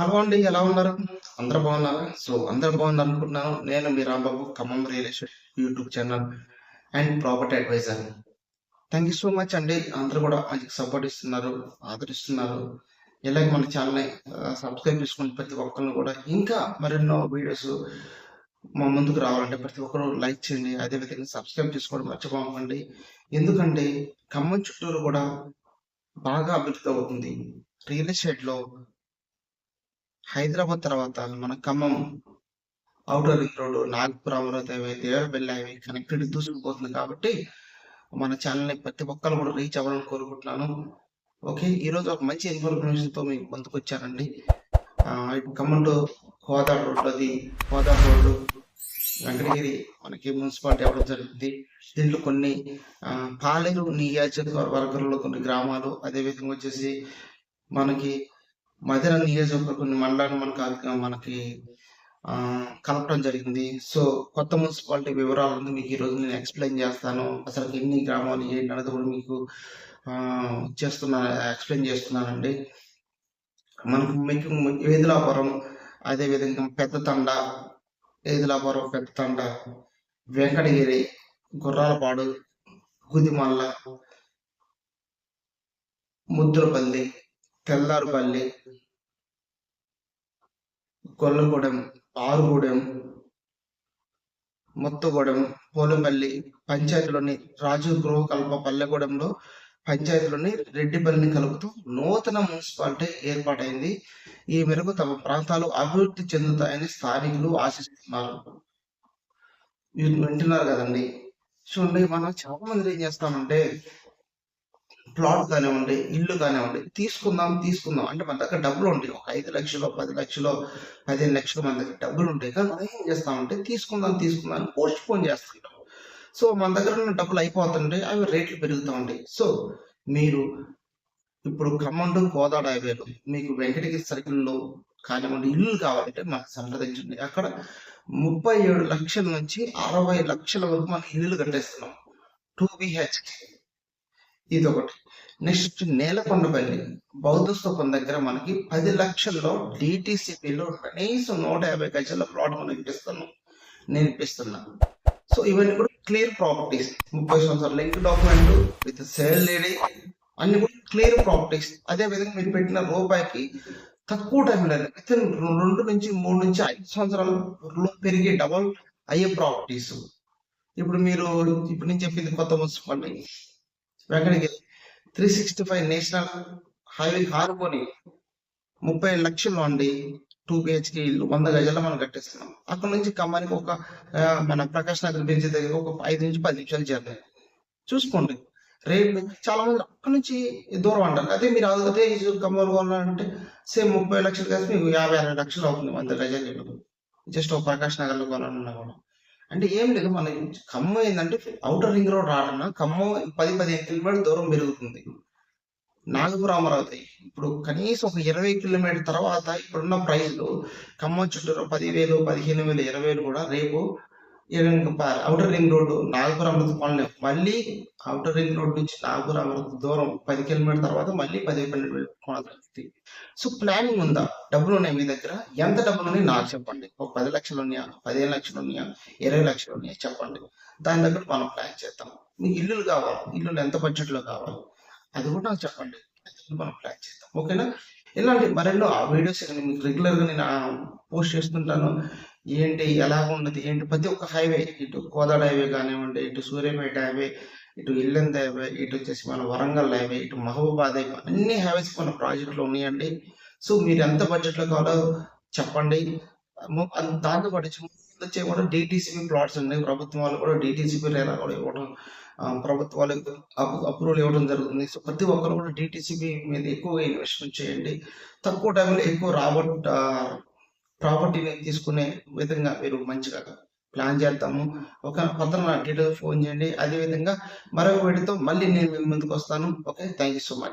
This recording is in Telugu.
హలో అండి ఎలా ఉన్నారు? అందరూ బాగున్నారా? సో అందరూ బాగున్నారు అనుకుంటున్నాను నేను మీ Rambabu Khammam real estate YouTube channel and property adviser. Thank you so much అండి. అందరూ కూడా మంచిగా సపోర్ట్ ఇస్తున్నారు ఆదరిస్తున్నారు. ఇలాగే మన ఛానల్ని సబ్స్క్రైబ్ చేసుకుని ప్రతి ఒక్కరిని కూడా ఇంకా మరెన్నో వీడియోస్ మా ముందుకు రావాలంటే ప్రతి ఒక్కరు లైక్ చేయండి. అదేవిధంగా సబ్స్క్రైబ్ చేసుకోవడం మర్చిపోకండి. ఎందుకంటే ఖమ్మం చుట్టూరు కూడా బాగా అభివృద్ధి అవుతుంది. రియల్ ఎస్టేట్లో హైదరాబాద్ తర్వాత మన Khammam outer ring road Nagpur Amaravati highway Devarapalli highway connected దూసుకుపోతుంది కాబట్టి మన ఛానల్ని ప్రతి ఒక్కరు కూడా రీచ్ అవ్వాలని కోరుకుంటున్నాను. ఓకే ఈరోజు ఒక మంచి ఇన్ఫర్మేషన్తో మీకు ముందుకు వచ్చానండి. ఇప్పుడు ఇటు ఖమ్మం టు కోదాడ రోడ్ అది కోదాడ రోడ్డు వెంకటగిరి మనకి మున్సిపాలిటీ అవ్వడం జరుగుతుంది దీంట్లో కొన్ని పాలేరు నియోజకవర్గంలో కొన్ని గ్రామాలు అదేవిధంగా వచ్చేసి మనకి మధ్యాహ్నం నియోజకవర్గం కొన్ని మండలాలు మనకు మనకి కలపడం జరిగింది. సో కొత్త మున్సిపాలిటీ వివరాలను మీకు ఈరోజు నేను ఎక్స్ప్లెయిన్ చేస్తాను. అసలు ఎన్ని గ్రామాలు ఏంటి అనేది కూడా మీకు చేస్తున్నా ఎక్స్ప్లెయిన్ చేస్తున్నానండి. మనకు మీకు వేదులాపురం అదేవిధంగా పెద్ద తండ ఏదులాపురం పెద్ద తండ వెంకటగిరి గుర్రాలపాడు గుదిమల్ల ముద్రపల్లి తెల్లారుపల్లి కొల్లగూడెం ఆరుగూడెం మొత్తగూడెం పోలంపల్లి పంచాయతీలోని రాజు గృహకల్ప పల్లెగూడెంలో పంచాయతీలోని రెడ్డిపల్లిని కలుపుతూ నూతన మున్సిపాలిటీ ఏర్పాటైంది. ఈ మేరకు తమ ప్రాంతాలు అభివృద్ధి చెందుతాయని స్థానికులు ఆశిస్తున్నారు. వింటున్నారు కదండి. చూడండి మనం చాలా మంది ఏం చేస్తామంటే ప్లాట్ కానివ్వండి ఇల్లు కానివ్వండి తీసుకుందాం తీసుకుందాం. అంటే మన దగ్గర డబ్బులు ఉంటాయి. ఒక ఐదు లక్షలు పది లక్షలు పదిహేను లక్షలు మన దగ్గర డబ్బులు ఉంటాయి. కానీ మనం ఏం చేస్తామంటే తీసుకుందాం తీసుకుందాం అని పోస్ట్ పోన్ చేస్తుంటాం సో మన దగ్గర ఉన్న డబ్బులు అయిపోతుంటాయి అవి రేట్లు పెరుగుతూ ఉంటాయి. సో మీరు ఇప్పుడు ఖమ్మం టు కోదాడ హైవేలో మీకు వెంకటగిరి సర్కిల్లో కానివ్వండి ఇల్లు కావాలంటే మనకు సంప్రదించండి. అక్కడ ముప్పై ఏడు లక్షల నుంచి అరవై లక్షల వరకు మనం ఇల్లు కట్టేస్తున్నాం. Two BHK. ఇది ఒకటి నెక్స్ట్ నేలకొండపల్లి. బౌద్ధ స్థూపం దగ్గర మనకి పది లక్షల్లో డిటిసిపిలో కనీసం నూట యాభై గజల ప్లాట్ మనం ఇప్పిస్తున్నాం. నేను ఇప్పిస్తున్నాను సో ఇవన్నీ కూడా క్లియర్ ప్రాపర్టీస్. ముప్పై సంవత్సరాల లింక్ డాక్యుమెంట్ విత్ సేల్ లేడీ. అన్ని కూడా క్లియర్ ప్రాపర్టీస్. అదే విధంగా మీరు పెట్టిన రూపాయికి తక్కువ టైంలో విత్ రెండు నుంచి మూడు నుంచి ఐదు సంవత్సరాలు పెరిగే డబల్ అయ్యే ప్రాపర్టీస్. ఇప్పుడు మీరు ఇప్పుడు నేను చెప్పింది కొత్త municipality Venkatagiri. Three sixty five national highway ఆనుకొని ముప్పై లక్షలు అండి. టూ బిహెచ్కే ఇల్లు వంద గజాల్లో మనం కట్టేస్తున్నాం. అక్కడ నుంచి కమ్మానికి ఒక మన ప్రకాశ్ నగర్ బ్రిడ్జ్ దగ్గర ఒక ఐదు నుంచి పది నిమిషాలు జర్నీ. చూసుకోండి. రేట్ చాలా మంది అక్కడ నుంచి దూరం అంటారు. అదే మీరు అదే ఈ కొనాలంటే సేమ్ ముప్పై లక్షలు కలిసి మీకు యాభై అరవై లక్షలు అవుతుంది వంద గజాలు ఇల్లు. జస్ట్ ఒక ప్రకాశ్ నగర్లో కొనాలన్నా కూడా. అంటే ఏం లేదు మన ఖమ్మం ఏంటంటే అవుటర్ రింగ్ రోడ్ రాడన్నా ఖమ్మం పది పదిహేను కిలోమీటర్ దూరం పెరుగుతుంది. నాగపురం అమరావతి ఇప్పుడు కనీసం ఒక ఇరవై కిలోమీటర్ తర్వాత ఇప్పుడున్న ప్రైస్లు ఖమ్మం చుట్టూ పదివేలు పదిహేను వేలు ఇరవై వేలు కూడా రేపు outer ring road Nagpur Amrutha colony. మళ్ళీ అవుటర్ రింగ్ రోడ్ నుంచి నాగపూర్ అమృత దూరం పది కిలోమీటర్ తర్వాత మళ్ళీ పది కిలోమీటర్ సో ప్లానింగ్ ఉందా? డబ్బులు ఉన్నాయి మీ దగ్గర? ఎంత డబ్బులు ఉన్నాయి? నాకు చెప్పండి. ఒక పది లక్షలు ఉన్నాయా? పదిహేను లక్షలు ఉన్నాయా? ఇరవై లక్షలు ఉన్నాయా? చెప్పండి. దాని దగ్గర మనం ప్లాన్ చేద్దాం. మీకు ఇల్లులు కావాలి. ఇల్లులు ఎంత బడ్జెట్లో కావాలి? అది కూడా నాకు చెప్పండి. మనం ప్లాన్ చేద్దాం. ఓకేనా? ఇలాంటి మరెన్నో ఆ వీడియోస్ మీకు రెగ్యులర్గా నేను పోస్ట్ చేస్తుంటాను. ఏంటి ఎలా ఉన్నది ఏంటి? ప్రతి ఒక్క హైవే ఇటు కోదాడ హైవే కానివ్వండి ఇటు సూర్యాపేట హైవే ఇటు ఇల్లంద హైవే ఇటు వచ్చేసి మన వరంగల్ హైవే ఇటు మహబూబాద్ హైవే అన్ని హైవేస్ మన ప్రాజెక్టులు ఉన్నాయండి. సో మీరు ఎంత బడ్జెట్లో కావాలో చెప్పండి. దాంతో పాటు ముందు వచ్చే కూడా డిటీసీపీ ప్లాట్స్ ఉన్నాయి. ప్రభుత్వం వాళ్ళు కూడా డిటీసీపీ ఎలా కూడా ఇవ్వడం ఆ, ప్రభుత్వాలు అప్రూవల్ ఇవ్వడం జరుగుతుంది. సో ప్రతి ఒక్కరు కూడా డిటీసీపీ మీద ఎక్కువగా ఇన్వెస్ట్మెంట్ చేయండి. తక్కువ టైంలో ఎక్కువ రాబట్ ప్రాపర్టీని తీసుకునే విధంగా మీరు మంచిగా ప్లాన్ చేద్దాము. ఒక కొత్త డీటెయిల్ ఫోన్ చేయండి. అదే విధంగా మరొక వీడితో మళ్ళీ నేను మీ ముందుకు వస్తాను. Okay thank you so much.